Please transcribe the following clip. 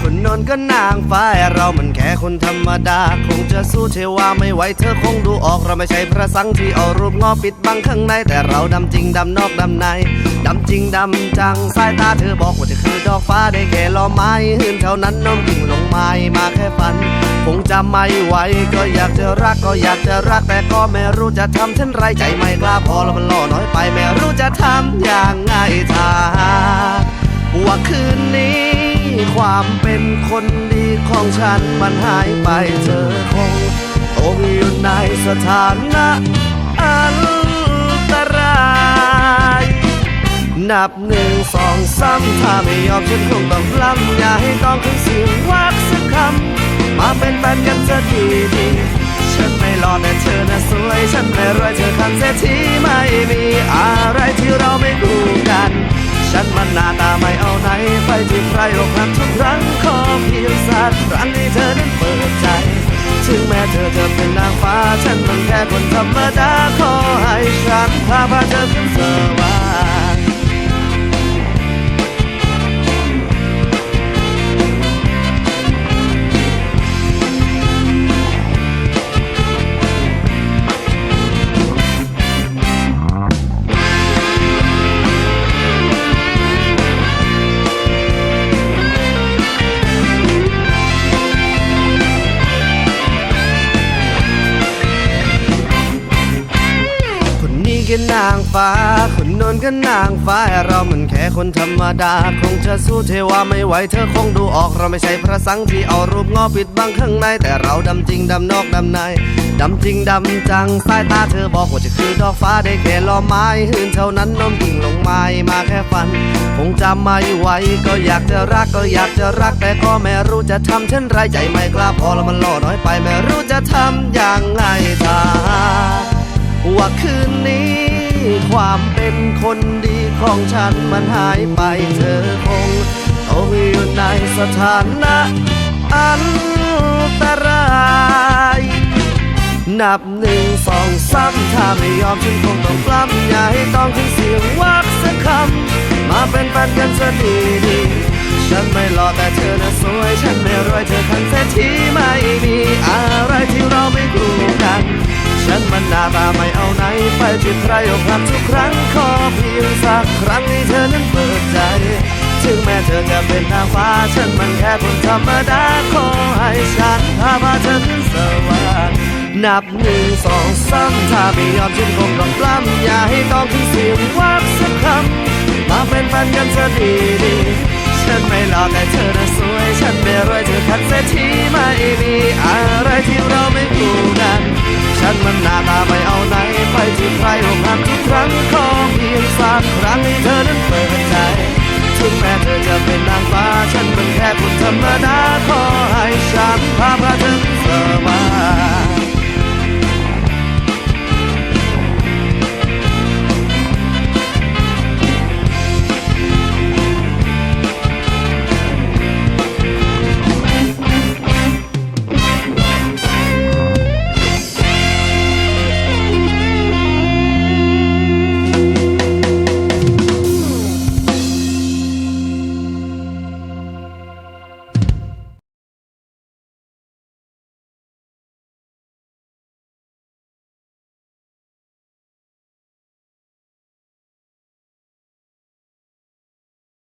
คนนนก็นางฟ้าเรามันแค่คนธรรมดา คงจะสู้เทวาไม่ไหวเธอคงดูออกเราไม่ใช่พระสังที่เอารูปงอปิดบังข้างใน แต่เราดำจริงดำนอกดำในดำจริงดำจังสายตาเธอบอกว่าเธอคือดอกฟ้าได้แค่ลอไม้หื่นเท่านั้นน้องกิ่งลงไม้มาแค่ฝัน คงจะไม่ไหวก็อยากจะรักก็อยากจะรักแต่ก็ไม่รู้จะทำเช่นไรใจไม่กล้าพอแล้วมันล่อน้อยไปไม่รู้จะทำอย่างไงถ้าว่าคืนนี้ ความเป็นคนดีของฉันมันหายไปเธอคงตกอยู่ในสถานะอันตราย นับหนึ่งสองสามถ้าไม่ยอมฉันคงต้องล้ำอย่าให้ต้องขึ้นเสียงวักสักคำมาเป็นแฟนกันจะดีดีฉันไม่รอแต่เธอน่ะสวย ฉันไม่รวยเธอคันเศรษฐีไม่มีอา หน้าตาไม่เอาไหนไปที่ใครอกหักทุกครั้งขอเพียงสักครั้งให้เธอนั้นเปิดใจ ถึงแม้เธอจะเป็นนางฟ้า ฉันมันแค่คนธรรมดาขอ ก็นางฟ้า คนโน้นก็นางฟ้าเรามันแค่คนธรรมดา คงจะสู้เทวาไม่ไหวเธอคงดูออกเราไม่ใช่พระสังที่เอารูปงอปิดบังข้างใน แต่เราดำจริงดำนอกดำในดำจริงดำจังสายตาเธอบอกว่าจะคือดอกฟ้าได้แค่ลอไม้หื่นเท่านั้นน้มกิ่งลงไม้มาแค่ฝัน คงจำไม่ไหวก็อยากจะรักก็อยากจะรักแต่ก็ไม่รู้จะทำเช่นไรใจไม่กล้าพอแล้วมันล่อน้อยไปไม่รู้จะทำอย่างไงถ้า ว่าคืนนี้ ความเป็นคนดีของฉันมันหายไปเธอคงต้องอยู่ในสถานะอันตรายนับหนึ่งสองสามถ้าไม่ยอมฉันคงต้องกล้ำอย่าให้ต้องถึงเสียงวักสักคำมาเป็นแฟนกันซะดีดีฉันไม่หล่อแต่เธอน่ะสวย ฉันไม่รวยเธอ มันหน้าตาไม่เอาไหนไปที่ใครอกหักทุกครั้งขอเพียงสักครั้งให้เธอนั้นเปิดใจ ถึงแม้เธอจะเป็นนางฟ้าฉันมันแค่คนธรรมดาขอให้ฉันพาพาเธอขึ้นสวรรค์นับหนึ่งสองสามถ้าไม่ยอมฉันคงต้องกล้ำอย่าให้ต้องถึงเสียงวักสักคำมาเป็นแฟนกันซะดีดีฉันไม่หล่อแต่เธอน่ะสวย ฉันไม่รวยเธอคันเศรษฐีไม่มีอะไรที่เราไม่คู่กัน ฉันมันหน้าตาไม่เอาไหน ไปที่ใครอกหักทุกครั้งขอเพียงสากครั้งให้เธอนั้นเปิดใจ ถึงแม้เธอจะเป็นนางฟ้า ฉันมันแค่คนธรรมดาขอให้ฉันพาไป